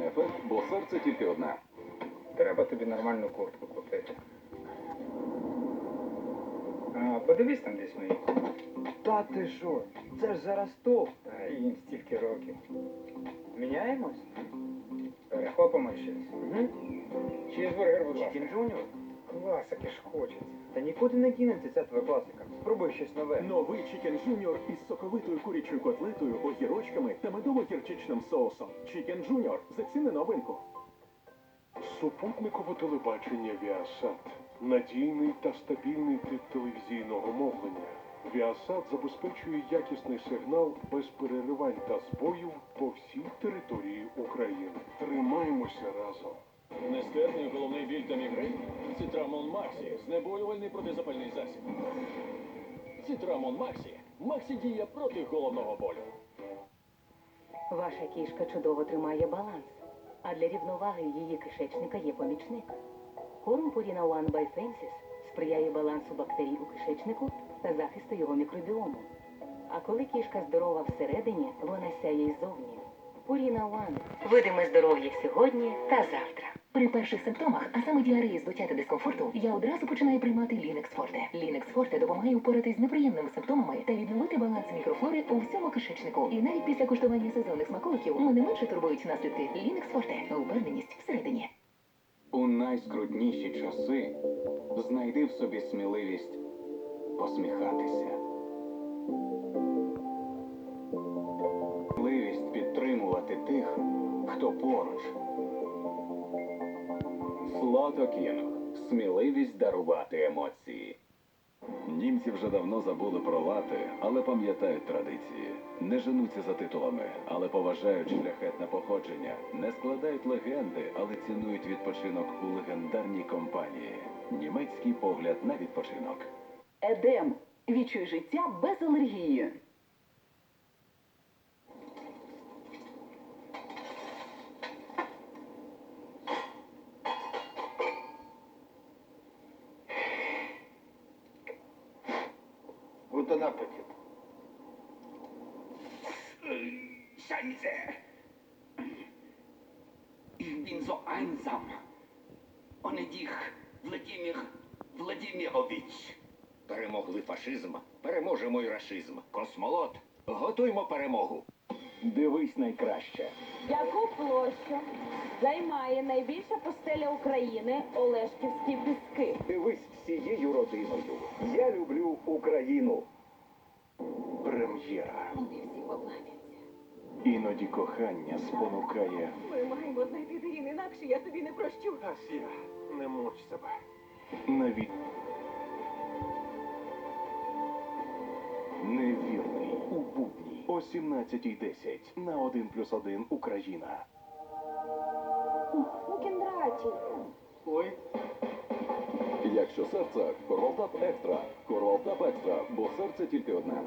ефект, бо серце тільки одне. Треба тобі нормальну куртку купити. А, подивись там десь мої. Та ти що? Це ж зараз топ. Та їм стільки років. Міняємось? Перехопимо щось. Угу. Чізбургер, будь ласка. Чікін Джуніор. Класики ж хочеться. Та нікуди не дінеться ця твоя класика. Спробуй щось нове. Новий Chicken Junior із соковитою курячою котлетою, огірочками та медово-гірчичним соусом. Chicken Junior. Заціни новинку. Супутникове телебачення Віасат надійний та стабільний тип телевізійного мовлення. Віасат забезпечує якісний сигнал без переривань та збоїв по всій території України. Тримаємося разом. Нестерпний головний біль та мігрень? Цитрамон Максі. Знеболювальний протизапальний засіб. Цитрамон Максі. Максі діє проти головного болю. Ваша кішка чудово тримає баланс, а для рівноваги її кишечника є помічник. Корм Purina One by Fences сприяє балансу бактерій у кишечнику та захисту його мікробіому. А коли кішка здорова всередині, вона сяє й зовні. Purina One. Видиме здоров'я сьогодні та завтра. При перших симптомах, а саме діареї, здуття та дискомфорту, я одразу починаю приймати Лінекс Форте. Лінекс Форте допомагає впоратись з неприємними симптомами та відновити баланс мікрофлори у всьому кишечнику. І навіть після куштування сезонних смаколиків мене менше турбують наслідки. Лінекс Форте. Упевненість всередині. У найскрутніші часи знайди в собі сміливість посміхатися. Сміливість підтримувати тих, хто поруч. Флото Кінг. Сміливість дарувати емоції. Німці вже давно забули про лати, але пам'ятають традиції. Не женуться за титулами, але поважають шляхетне походження. Не складають легенди, але цінують відпочинок у легендарній компанії. Німецький погляд на відпочинок. Едем. Відчуй життя без алергії. Guten Appetit. Scheiße! Ich bin so einsam. Ohne dich, Владимир Владимирович. Перемогли фашизм, переможемо й рашизм. Космолот, готуймо перемогу. Дивись найкраще. Яку площу займає найбільша пустеля України Олешківські піски? Дивись всією родиною. Я люблю Україну. Прем'єра. Вони всі поплатяться. Іноді кохання спонукає Ми маємо знайти Дерін, інакше я тобі не прощу. Асія, не муч себе. навіть невірний у будні о 17.10 на 1 плюс 1 Україна. Ну, кіндраті. Ой, Якщо серце, Корвалтап Екстра. Корвалтап Екстра, бо серце тільки одне.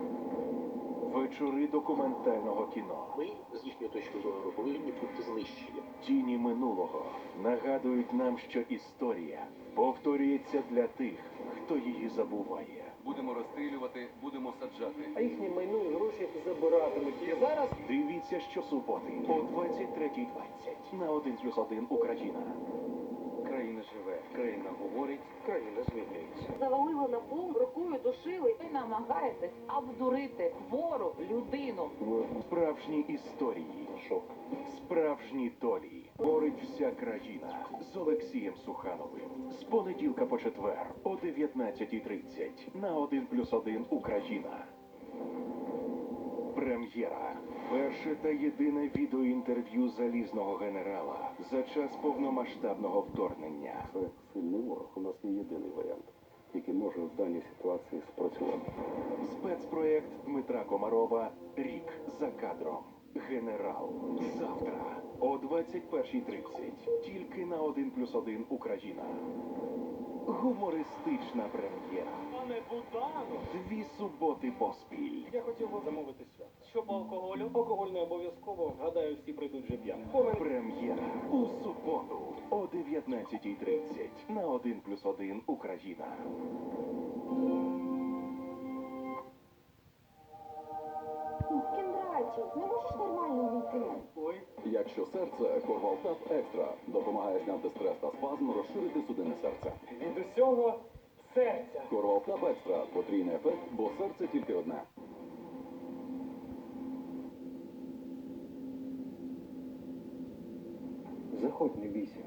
Вечори документального кіно. Ми, з їхньої точки зору, повинні бути знищені. Тіні минулого нагадують нам, що історія повторюється для тих, хто її забуває. Будемо розстрілювати, будемо саджати. а їхні майно і гроші забиратимуть. І зараз Дивіться щосуботи о 23.20 на 1 плюс 1 Україна. Країна живе, країна змінюється. Завалило на пум, рукою душили. Ви намагаєтесь обдурити хвору людину. Справжні історії. Шок. Справжні долі. Борить вся країна з Олексієм Сухановим. З понеділка по четвер о 19.30 на 1 плюс 1 Україна. Прем'єра. Перше та єдине відеоінтерв'ю залізного генерала за час повномасштабного вторгнення. Це сильний ворог. У нас є єдиний варіант, який може в даній ситуації спрацювати. Спецпроєкт Дмитра Комарова Рік за кадром. Генерал. Завтра о 21.30. Тільки на 1 плюс 1 Україна. Гумористична прем'єра. пане Будану. Дві суботи поспіль. Я хотів би замовити свят. Що по алкоголю? Алкоголь не обов'язково. Гадаю, всі прийдуть вже п'яні. Прем'єра у суботу о 19.30 на 1 плюс 1 Україна. Ну, Не можеш нормально увійти? Якщо серце, Корвалтап Екстра допомагає зняти стрес та спазм, розширити судини серця. від усього серця. Корвалтап Екстра потрійний ефект, бо серце тільки одне. Заходь, не бійся.